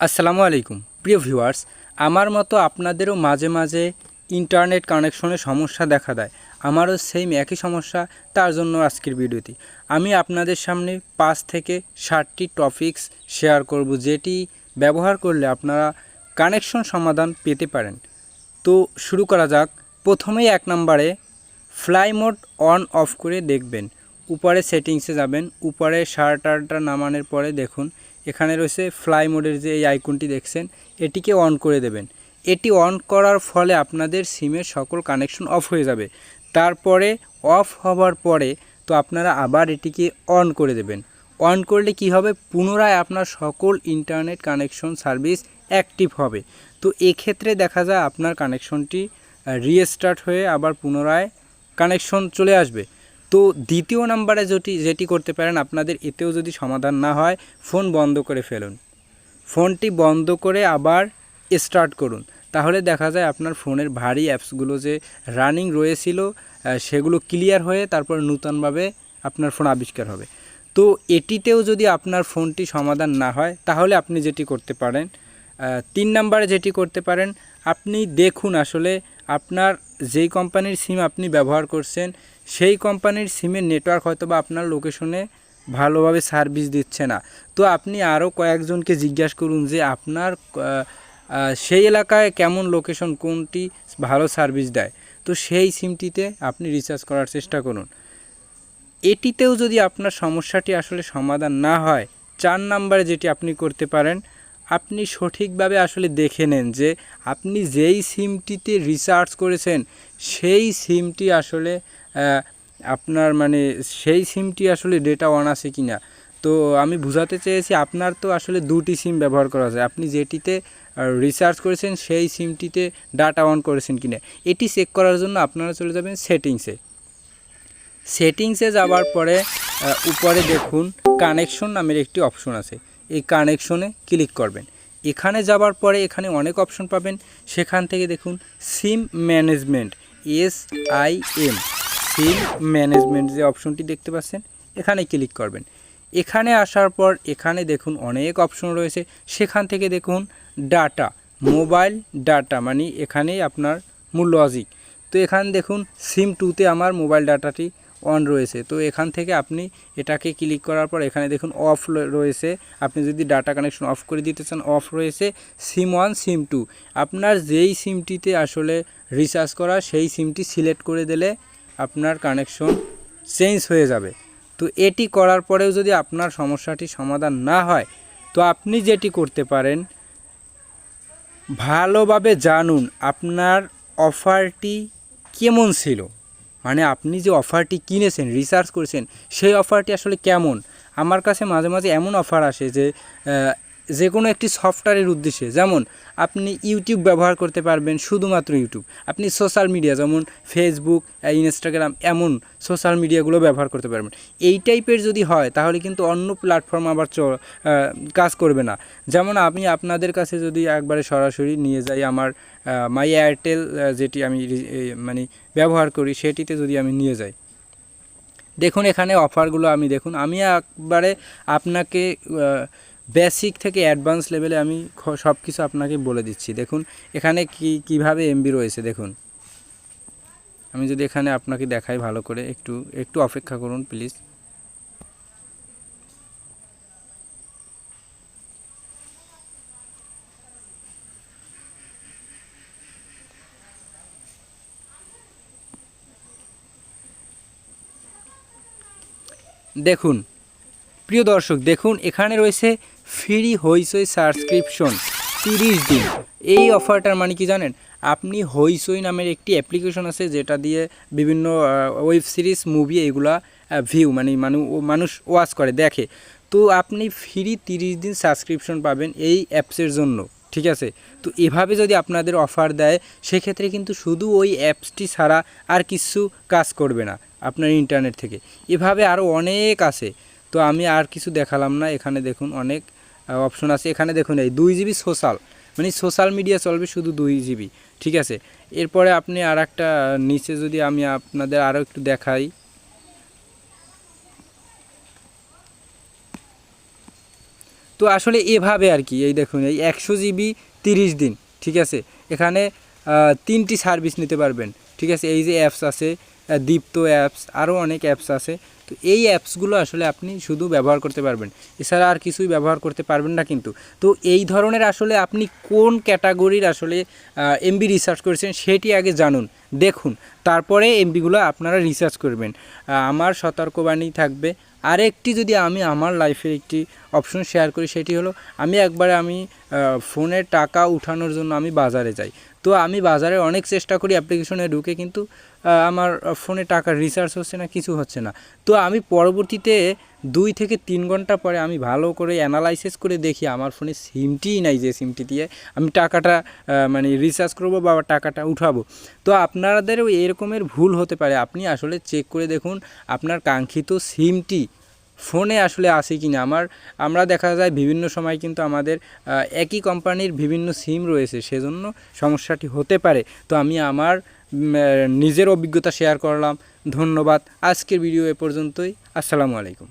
আসসালামু আলাইকুম। প্রিয় ভিউয়ার্স, আমার মতো আপনাদেরও মাঝে মাঝে ইন্টারনেট কানেকশনের সমস্যা দেখা দেয়। আমারও সেম একই সমস্যা, তার জন্য আজকের ভিডিওটি। আমি আপনাদের সামনে পাঁচ থেকে ষাটটি টপিকস শেয়ার করব, যেটি ব্যবহার করলে আপনারা কানেকশন সমাধান পেতে পারেন। তো শুরু করা যাক। প্রথমেই এক নম্বরে ফ্লাই মোড অন অফ করে দেখবেন। উপরে সেটিংসে যাবেন। উপরে শার্টারটা নামানোর পরে দেখুন এখানে রয়েছে ফ্লাই মোডের যে এই আইকনটি দেখছেন, এটিকে অন করে দেবেন। এটি অন করার ফলে আপনাদের সিমের সকল কানেকশন অফ হয়ে যাবে। তারপরে অফ হওয়ার পরে তো আপনারা আবার এটিকে অন করে দেবেন। অন করলে কি হবে? পুনরায় আপনার সকল ইন্টারনেট কানেকশন সার্ভিস অ্যাক্টিভ হবে। তো এক্ষেত্রে দেখা যায় আপনার কানেকশনটি রিস্টার্ট হয়ে আবার পুনরায় কানেকশন চলে আসবে। তো দ্বিতীয় নাম্বারে যেটি যেটি করতে পারেন, আপনাদের এতেও যদি সমাধান না হয়, ফোন বন্ধ করে ফেলুন। ফোনটি বন্ধ করে আবার স্টার্ট করুন। তাহলে দেখা যায় আপনার ফোনের ভারী অ্যাপসগুলো যে রানিং রয়েছিল সেগুলো ক্লিয়ার হয়ে তারপর নূতনভাবে আপনার ফোন আবিষ্কার হবে। তো এটিতেও যদি আপনার ফোনটি সমাধান না হয়, তাহলে আপনি যেটি করতে পারেন তিন নাম্বারে যেটি করতে পারেন, আপনি দেখুন আসলে আপনার যেই কোম্পানির সিম আপনি ব্যবহার করছেন, সেই কোম্পানির সিমের নেটওয়ার্ক হয়তো বা আপনার লোকেশনে ভালোভাবে সার্ভিস দিচ্ছে না। তো আপনি আরও কয়েকজনকে জিজ্ঞাসা করুন যে আপনার সেই এলাকায় কেমন লোকেশন কোনটি ভালো সার্ভিস দেয়? তো সেই সিমটিতে আপনি রিচার্জ করার চেষ্টা করুন। এটিতেও যদি আপনার সমস্যাটি আসলে সমাধান না হয়, চার নাম্বারে যেটি আপনি করতে পারেন আপনি সঠিকভাবে আসলে দেখে নেন যে আপনি যেই সিমটিতে রিচার্জ করেছেন, সেই সিমটি আসলে আপনার মানে সেই সিমটি আসলে ডেটা অন আছে কি না তো আমি বোঝাতে চেয়েছি আপনার তো আসলে দুটি সিম ব্যবহার করা যায়। আপনি যেটিতে রিচার্জ করেছেন, সেই সিমটিতে ডাটা অন করেছেন কিনা। এটি চেক করার জন্য আপনারা চলে যাবেন সেটিংসে সেটিংসে যাওয়ার পরে উপরে দেখুন কানেকশন নামের একটি অপশন আছে। এই কানেকশনে ক্লিক করবেন। এখানে যাওয়ার পরে এখানে অনেক অপশন পাবেন। সেখান থেকে দেখুন, SIM management, S I M. SIM management যে অপশনটি দেখতে পাচ্ছেন, এখানে ক্লিক করবেন। এখানে আসার পর এখানে দেখুন অনেক অপশন রয়েছে। সেখান থেকে দেখুন, ডাটা, মোবাইল ডাটা মানে এখানেই আপনার মূল লজিক তো এখানে দেখুন, সিম টুতে আমার মোবাইল ডাটাটি অন রয়েছে। তো এখান থেকে আপনি এটাকে ক্লিক করার পর এখানে দেখুন অফ রয়েছে। আপনি যদি ডাটা কানেকশন অফ করে দিতে চান অফ রয়েছে। সিম ওয়ান সিম টু আপনার যেই সিমটিতে আসলে রিচার্জ করা, সেই সিমটি সিলেক্ট করে দিলে আপনার কানেকশন চেঞ্জ হয়ে যাবে। তো এটি করার পরেও যদি আপনার সমস্যাটি সমাধান না হয়, তো আপনি যেটি করতে পারেন, ভালোভাবে জানুন আপনার অফারটি কেমন ছিল। মানে আপনি যে অফারটি কিনেছেন রিসার্চ করেছেন, সেই অফারটি আসলে কেমন? আমার কাছে মাঝে মাঝে এমন অফার আসে যে যে কোনো একটি সফটওয়্যারের উদ্দেশ্যে, যেমন আপনি ইউটিউব ব্যবহার করতে পারবেন শুধুমাত্র ইউটিউব আপনি সোশ্যাল মিডিয়া যেমন ফেসবুক ইনস্টাগ্রাম এমন সোশ্যাল মিডিয়াগুলো ব্যবহার করতে পারবেন। এই টাইপের যদি হয়, তাহলে কিন্তু অন্য প্ল্যাটফর্ম আবার চ কাজ করবে না। যেমন আমি আপনাদের কাছে যদি একবারে সরাসরি নিয়ে যাই আমার মাই এয়ারটেল যেটি আমি মানে ব্যবহার করি, সেটিতে যদি আমি নিয়ে যাই। দেখুন এখানে অফারগুলো আমি, দেখুন আমি একবারে আপনাকে বেসিক থেকে অ্যাডভান্স লেভেলে আমি সব কিছু আপনাকে বলে দিচ্ছি। দেখুন, এখানে কি, কীভাবে এমবি রয়েছে, দেখুন। আমি যদি এখানে আপনাকে দেখাই ভালো করে, একটু একটু অপেক্ষা করুন প্লিজ দেখুন, প্রিয় দর্শক, দেখুন, এখানে রয়েছে ফ্রি হইচই সাবস্ক্রিপশন, তিরিশ দিন। এই অফারটার মানে কি জানেন? আপনি হইচই নামের একটি অ্যাপ্লিকেশন আছে যেটা দিয়ে বিভিন্ন ওয়েব সিরিজ, মুভি এগুলা ভিউ মানে মানু, মানুষ ওয়াচ করে, দেখে। তো আপনি ফ্রি তিরিশ দিন সাবস্ক্রিপশন পাবেন এই অ্যাপসের জন্য, ঠিক আছে? তো এভাবে যদি আপনাদের অফার দেয়, সেক্ষেত্রে কিন্তু শুধু ওই অ্যাপসটি ছাড়া আর কিছু কাজ করবে না আপনার ইন্টারনেট থেকে। এভাবে আরও অনেক আছে। তো আমি আর কিছু দেখালাম না, এখানে দেখুন অনেক অপশন আছে। এখানে দেখুন, এই দুই জিবি সোশ্যাল মানে সোশ্যাল মিডিয়া চলবে শুধু দুই জিবি ঠিক আছে? এরপরে আপনি আর একটা নিচে যদি আমি আপনাদের আরও একটু দেখাই। তো আসলে এভাবে আর কি, এই দেখুন, এই একশো জিবি তিরিশ দিন, ঠিক আছে? এখানে তিনটি সার্ভিস নিতে পারবেন, ঠিক আছে? এই যে অ্যাপস আছে দীপ্ত অ্যাপস আরও অনেক অ্যাপস আছে। তো এই অ্যাপসগুলো আসলে আপনি শুধু ব্যবহার করতে পারবেন। এছাড়া আর কিছুই ব্যবহার করতে পারবেন না কিন্তু। তো এই ধরনের আসলে আপনি কোন ক্যাটাগরির আসলে এমবি রিসার্চ করেছেন সেটি আগে জানুন, দেখুন। তারপরে এমবিগুলো আপনারা রিসার্চ করবেন। আমার সতর্কবাণী থাকবে। আরেকটি যদি আমি আমার লাইফের একটি অপশন শেয়ার করি সেটি হলো, আমি একবারে আমি ফোনে টাকা উঠানোর জন্য আমি বাজারে যাই। তো আমি বাজারে অনেক চেষ্টা করি অ্যাপ্লিকেশনে ঢুকে, কিন্তু আমার ফোনে টাকার রিচার্জ হচ্ছে না, কিছু হচ্ছে না। তো আমি পরবর্তীতে দুই থেকে তিন ঘণ্টা পরে আমি ভালো করে অ্যানালাইসিস করে দেখি আমার ফোনে সিমটিই নাই যে সিমটি দিয়ে আমি টাকাটা মানে রিচার্জ করব বা টাকাটা উঠাবো। তো আপনাদেরও এরকমের ভুল হতে পারে। আপনি আসলে চেক করে দেখুন, আপনার কাঙ্ক্ষিত সিমটি ফোনে আসলে আসে কি না আমার, আমরা দেখা যায় বিভিন্ন সময় কিন্তু আমাদের একই কোম্পানির বিভিন্ন সিম রয়েছে, সেজন্য সমস্যাটি হতে পারে। তো আমি আমার নিজের অভিজ্ঞতা শেয়ার করলাম। ধন্যবাদ। আজকের ভিডিও এ পর্যন্তই। আসসালামু আলাইকুম।